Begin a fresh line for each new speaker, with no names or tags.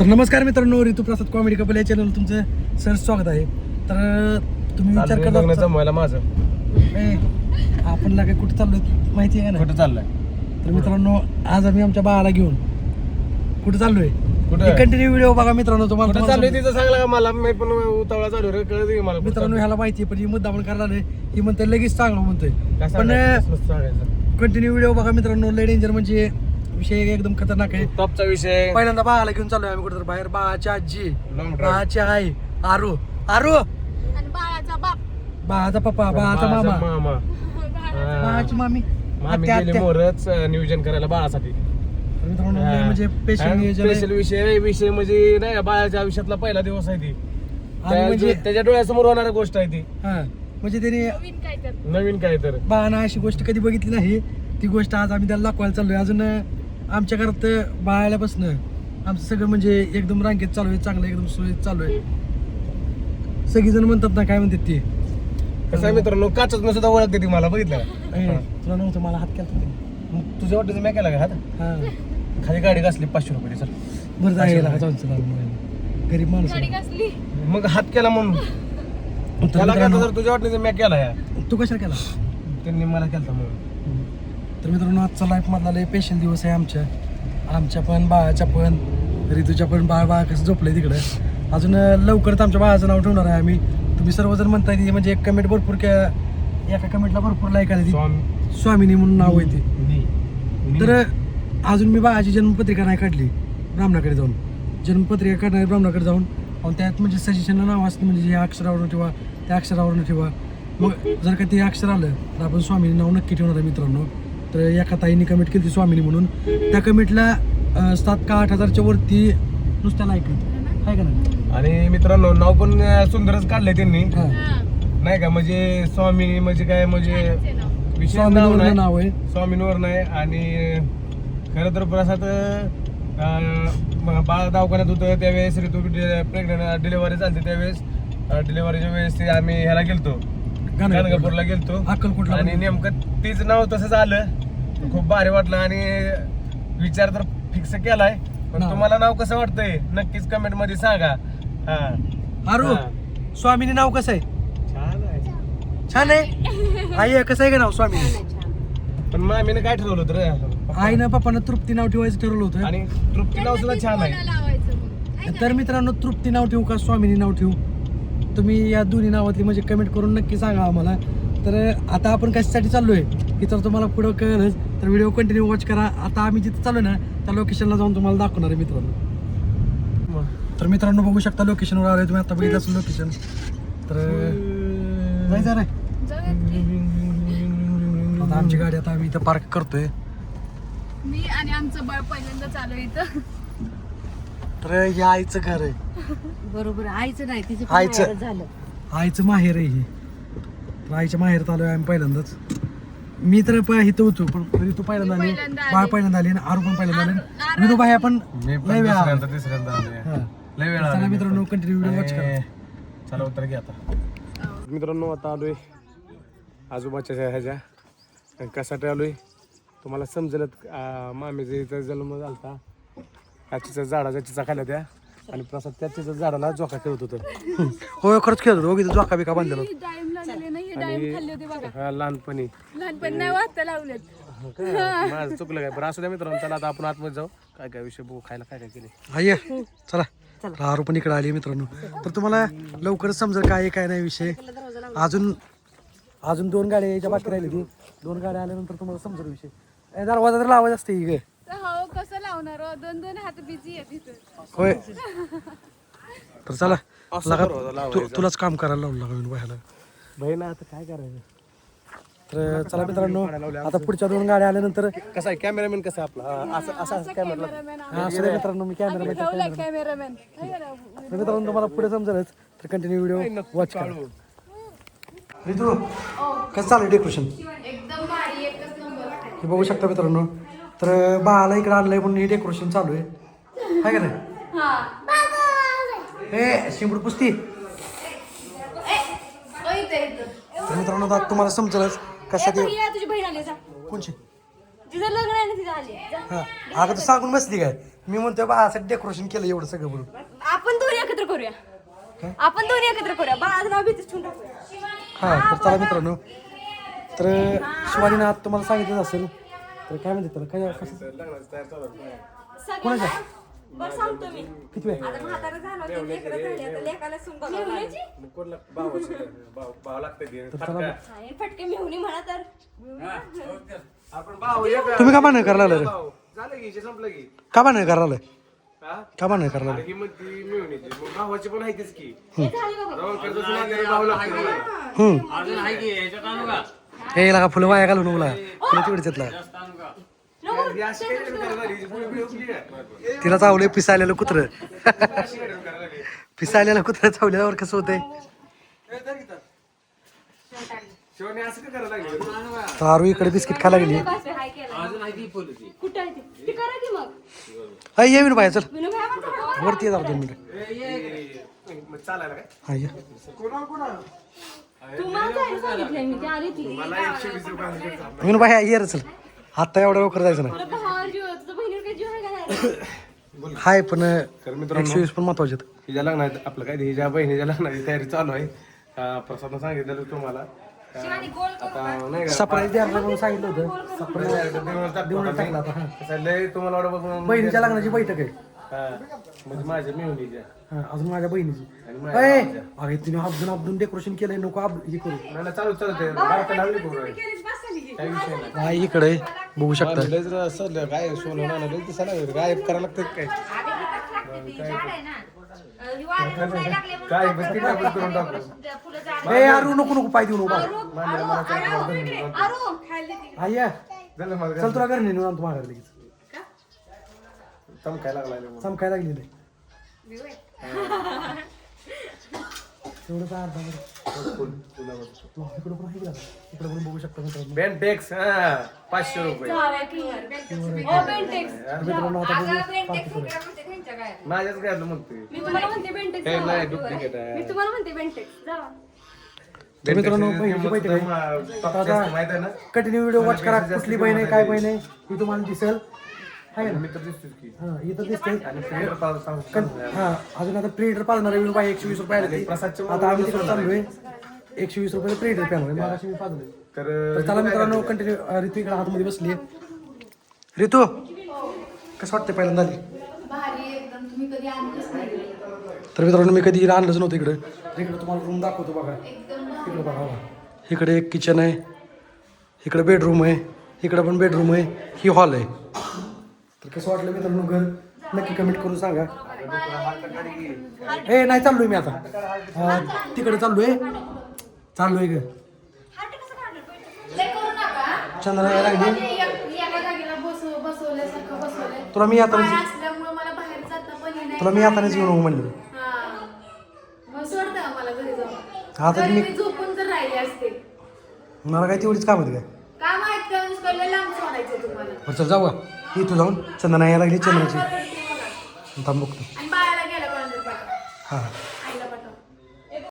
तर नमस्कार मित्रांनो ऋतू प्रसाद कॉमेडी कपल या चॅनल तुमचं सर स्वागत आहे. तर तुम्ही विचार करता
जमवायला माझं.
ए, आपण काय कुठं चाललोय माहिती आहे का?
कुठं चाललंय?
तर मित्रांनो आज आम्ही आमच्या बाळाला घेऊन कुठं चाललोय?
कुठं?
कंटिन्यू व्हिडिओ बघा मित्रांनो तुम्हाला
कुठं चाललोय तिथं सांगला का मला मी पण उतावळा चालू रे कळत मला कुठं
मित्रांनो ह्याला माहिती आहे पण ही मुद्दा पण करायला नाही ही म्हणते लगेच चांगलं म्हणतोय.
काय
पण
सांगायचं?
कंटिन्यू व्हिडिओ बघा मित्रांनो लय डेंजर म्हणजे विषय एकदम खतरनाक आहे.
टॉपचा विषय.
पहिल्यांदा बाळाला घेऊन चाललोय आम्ही कुठं बाहेर. बाळाची आजी.
लॉंग ड्राईव्ह
बाळाची आई. आरू. आरू!
आणि बाळाचा बाप.
बाळाचा पप्पा बाळाचा मामा.
मामा.
बाळाची मामी.
मामी.
आत्या,
गेली
आत्या.
मोरच नियोजन करायला बाळासाठी.
मित्रांनो लय म्हणजे पेशंट नियोजन आहे.
स्पेशल विषय विषय म्हणजे नाही का, बाळाच्या आयुष्यातला पहिला दिवस आहे ती.
आणि
त्या-
म्हणजे
त्याच्या डोळ्यासमोर होणारी गोष्ट आहे ती.
हा. म्हणजे त्याने
नवीन काय तर.
नवीन काय तर.
बाळानं अशी गोष्ट कधी बघितली नाही. ती गोष्ट आज आम्ही त्याला दाखवायला चाललोय. अजून आमच्या घरात बाळाल्यापासून आमचं सगळं म्हणजे एकदम रांगेत चालू आहे चांगलं एकदम सुरळीत चालू आहे. सगळीजण म्हणतात ना काय म्हणतात ती?
कसं आहे मित्रांनो काचच सुद्धा ओळखते ती मला बघितलं का?
तुला नव्हतं मला हात केला
मग तुझ्या वाटतं मी केला का हात?
हा.
खाली गाडी घासली पाचशे रुपये सर
बरं जायला गरीब माणूस
गाडी
आहे.
कसली
मग हात केला म्हणून. त्याला काय
मित्रांनो,
तर तुझ्या वाटणीचं मी केला या.
तू कशाला केला?
त्यांनी मला केला म्हणून.
तर मित्रांनो आजचा लाईफ मधला लय स्पेशल दिवस आहे आमच्या. आमच्या पण बाळाच्या पण ऋतूच्या पण बाळ बाळ कसं झोपलंय तिकडं. अजून लवकरच आमच्या बाळाचं नाव ठेवणार आहे आम्ही. तुम्ही सर्वजण म्हणताय ती म्हणजे एक कमेंट भरपूर एका कमेंटला भरपूर लाईक आली ती. स्वामिनी म्हणून नाव आहे ती. तर अजून मी बाळाची जन्मपत्रिका नाही काढली ब्राह्मणाकडे जाऊन. जन्मपत्रिका काढणार ब्राह्मणाकडे जाऊन. आणि त्यात म्हणजे सजेशनला नाव असतं म्हणजे हे अक्षरावरून ठेवा त्या अक्षरावरून ठेवा. मग जर का ते अक्षर आलं तर आपण स्वामीनी नाव नक्की ठेवणार आहे मित्रांनो. तर एका ताईने कमेंट केली स्वामिनी म्हणून. त्या कमेंटला सात का आठ हजारच्या वरती नुसत्या लाईक आहे का नाही?
आणि मित्रांनो नाव पण सुंदरच काढलंय त्यांनी.
हां.
नाही का? म्हणजे स्वामी म्हणजे काय म्हणजे. विशेष नाव
स्वामीनीवरनं
नाही.
नाव आहे.
स्वामींवर नाही आणि खरं तर प्रसाद बाळ दवाखान्यात होतं. त्यावेळेस ऋतू प्रेग्नंट डिलिव्हरी झाली त्यावेळेस. डिलिव्हरीच्या वेळेस ते आम्ही ह्याला गेलतो. गाणगापूरला. गेलतो.
अक्कलकोटला
आणि. नेमकं तीच नाव तसं झालं. खूप भारी वाटलं आणि विचार तर फिक्स केलाय. पण
नाव.
तुम्हाला नाव कसं वाटतंय? नक्कीच कमेंटमध्ये सांगा. हा. हा.
स्वामिनी नाव कसं आहे?
छान आहे.
छान आहे? आई कसं आहे का नाव स्वामिनी?
पण मामीने काय ठरवलं होतं रे?
आईनं पप्पानं तृप्ती नाव ठेवायचं ठरवलं होतं.
आणि तृप्ती नाव सुद्धा छान आहे?
आहे?
तर मित्रांनो तृप्ती नाव ठेवू का स्वामिनी नाव ठेवू? तुम्ही या दोन्ही नावातली म्हणजे कमेंट करून नक्की सांगा आम्हाला. तर आता आपण कशासाठी चाललोय की तर तुम्हाला पुढं कळलंच. तर व्हिडिओ कंटिन्यू वॉच करा. आता आम्ही जिथे चालू ना त्या लोकेशनला जाऊन तुम्हाला दाखवणार आहे मित्रांनो. तर मित्रांनो बघू शकता लोकेशनवर आलोय तुम्ही. आता बघितलं असेल लोकेशन तर जायचं रे
जाऊयात की.
आता आमची गाडी आता आम्ही इथं पार्क करतोय.
मी आणि आमचं बाळ पहिल्यांदा चालू आहे इथं.
तर हे आईचं घर आहे.
बरोबर आईचं नाही तिचं पण
आईचं.
माहेरच झालं.
आईचं माहेर आहे ही. तर आईच्या माहेर आलोय आम्ही पहिल्यांदाच. मी तर प- इथं होतो पण तरी तू पहिल्यांदा आली. बाळ पहिल्यांदा आली आणि आरू पण पहिल्यांदा आली.
आरू- आरू-
विनू भाई आपण.
मी पण
लय वेळा आलो.
दुसऱ्यांदा तिसऱ्यांदा आलोय.
हा.
लय वेळा
चला
आलोय
मित्रांनो
पण.
कंटिन्यू व्हिडिओ वॉच करा.
चला उत्तर घ्या आता. मित्रांनो आता आलोय. आजोबाच्या ह्याच्या आणि कशासाठी आलोय? तुम्हाला समजेलच आ, मामीचा इथं जन्म झालता. त्याच्या झाडाच्या चिचा खाल्ल्या त्या आणि प्रसाद त्या चिचा झाडाला झोका खेळत होतं.
हो खरंच खेळत होतो. तिथं जोका बिका बांधलेला
ही नाही हे डाळिंब खाल्ले होते बघा.
हा, लहानपणी.
लहानपणी नाही वाजता लावलेत
माझं चुकलं काय? बरं असू द्या मित्रांनो चला आता आपण आतमध्ये जाऊ. काय काय विषय बघू खायला काय काय केले
हा. ये चला. तर आरू पण इकडे आली मित्रांनो. तर तुम्हाला लवकरच समजेल काय आहे, काय नाही विषय. अजून अजून दोन गाड्या यायच्या बाकी राहिली ती दोन गाड्या आल्यानंतर तुम्हाला समजेल विषय. ए, दरवाजा तर लावायचा असते ही गे
तर हो कसं लावणार हो? दोन दोन हात बिझी आहेत इथं.
होय. तर चला. लगा. तू- तुलाच काम करायला लावलं लागलं व्हायला
बहीण आता काय करायचं?
तर चला मित्रांनो आता पुढच्या दोन गाड्या आल्यानंतर
कसा आहे? कॅमेरामॅन कसा आहे आपला? हा, असं असं असं कॅमेरा
हा, असं नाही मित्रांनो मी
कॅमेरामॅन
मित्रांनो तुम्हाला पुढे समजेलच तर कंटिन्यू व्हिडिओ वॉच करा. ऋतू कसं चालू डेकोरेशन
एकदम भारी एकच नंबर
हे बघू शकता मित्रांनो. तर बाळाला इकडे आणलंय म्हणून हे डेकोरेशन चालू आहे. हाय का नाही?
हा.
हे शिंबूड पुस्ती
ए,
तर मित्रांनो आता तुम्हाला समजेलच कशा ते
तुझी बहीण आली जा.
कोणची?
तिचं लग्न आहे ना तिचं आली. जा.
हा. अगं तू सांगून बसली काय? मी म्हणतोय बाळासाठी डेकोरेशन केलं एवढं सगळं म्हणून.
आपण दोन्ही एकत्र करूया.
काय?
आपण दोन्ही एकत्र करूया. बाळाचं नाव भीतीच ठेवून टाकूया.
हा तर चला मित्रांनो. तर शिवानीनं आता तुम्हाला सांगितलं असेल. तर काय म्हणते त्याला? काय कसं कोणाच्या?
बरं सांगतो मी.
किती वेळ?
आता म्हातारा झाला ते लेकरं झाली आता लेकाला सून बघावं लागेल.
तर चला
हा, हे फटके मिळवणी म्हणा तर.
तुम्ही का भांडण करायला लागलं? रे?
झालं की संपलं की?
का भांडण करायला लागलं?
हा?
का भांडण करायला
अरे ही म्हणती मिळून येते मग भावाची पण आहे तीच की
हे झाली बाबा
जाऊन करतो तुला घरी भाव लागतो. मला.
हम्म. हे लागा फुलं वाया घालून बोला फुलं
ही उठली का?
तिला चावलंय पिसायलेलं कुत्र? पिसायलेलं कुत्र चावल्यावर कसं होतंय? तारू इकडे बिस्किट खायला गेली
बापरे, हाय केला. कुठं आहे ते? ते करा की मग
अय ये. विनू चल
भाई म्हणतो,
वरती ये जरा दोन मिनिटं हा ये विनू ये रे चल. आता एवढ्या लवकर जायचं नाही.
नाही?
हाय पण
तर मित्रांनो
एकशे वीस पण महत्त्वाचे आहेत.
हिच्या लग्नात आपलं काय ते हिच्या बहिणीच्या लग्नाची तयारी चालू आहे. अं, प्रसादनं सांगितलेलं तुम्हाला. अं, आता नाही का?
सरप्राईज द्या म्हणून सांगितलं होतं. सरप्राईज
देऊन
टाकलं आता.
कसं लय तुम्हाला वाटत बघून
बहिणीच्या लग्नाची बैठक आहे.
म्हणजे माझ्या
हा, अजून माझ्या बहिणीची
आणि माझ्या
अय,
भावाच्या.
अरे तिने अब्दून अब्दून डेकोरेशन केलंय नको अब हे करू
नाही नाही, चालू चालू बारका लागली पोरं. काही विषय नाही
काय इकडे बघू शकता
लयच र- असं काय सोनं नाणं लय दिसायला लागलं. गायब करायला लागतं काय काय बस करून टाकू
ए अरू नको नको पाय देऊ नको
झालं मला
चल तुला घरी नेऊन आणतो माघारी लगेच
चमकायला.
चमकाय लागली नाही तेवढं काय अर्धा बरं. तू इकडं पण आहे का? इकडं पण बघू शकता मित्रांनो.
बेंटेक्स हा पाचशे रुपये.
मित्रांनो आता बघू.
माझ्याच घ्यायला म्हणतोय.
मी तुम्हाला म्हणते बेंटेक्स
हे
जावा.
नाही डुप्लिकेट आहे.
तुम्हाला म्हणते बेंटेक्स
तर मित्रांनो
माहीत आहे ना.
कंटिन्यू व्हिडिओ वॉच करा कुठली बहीण आहे काय बहीण आहे ही तुम्हाला दिसेल. आहे ना?
मी तर दिसतोच की.
हा इथं दिसते
आणि पाव
हा अजून आता प्रिंटर पाजणार आहे बाई एकशे वीस रुपये आले.
प्रसादचे
आता आम्ही तिकडे चाललोय. एकशे वीस रुपये प्रिंटर पॅनल मग मी पाजलोय
तर
तर चला मित्रांनो कंटिन्यू ऋतू इकडे हातमध्ये बसली ऋतू कसं वाटतं पहिल्यांदा आली? तर मित्रांनो मी कधी आणलंच नव्हतं इकडं. तर इकडं तुम्हाला रूम दाखवतो बघा. इकडं बघा बघा. इकडे एक किचन आहे. इकडे बेडरूम आहे. इकडं पण बेडरूम आहे. ही हॉल आहे. तर कसं वाटलं मित्रांनो घर? नक्की कमेंट करून सांगा. ए नाही चाललोय मी आता. तिकडे चाललोय. चाललोय ग चंदना यायला लागली. तुला मी आता तुला मी आता म्हणलं.
मला घरी जाऊन.
आता
घरी
मी मला काय तेवढीच काम होती काय
लांब सोडायचं तुम्हाला.
बरं चल जाऊ का? इथं जाऊन चंदना यायला लागली चंदनाची. थांब बघतो.
आणि बाळाला गेला कोणाला पाठवा
हां.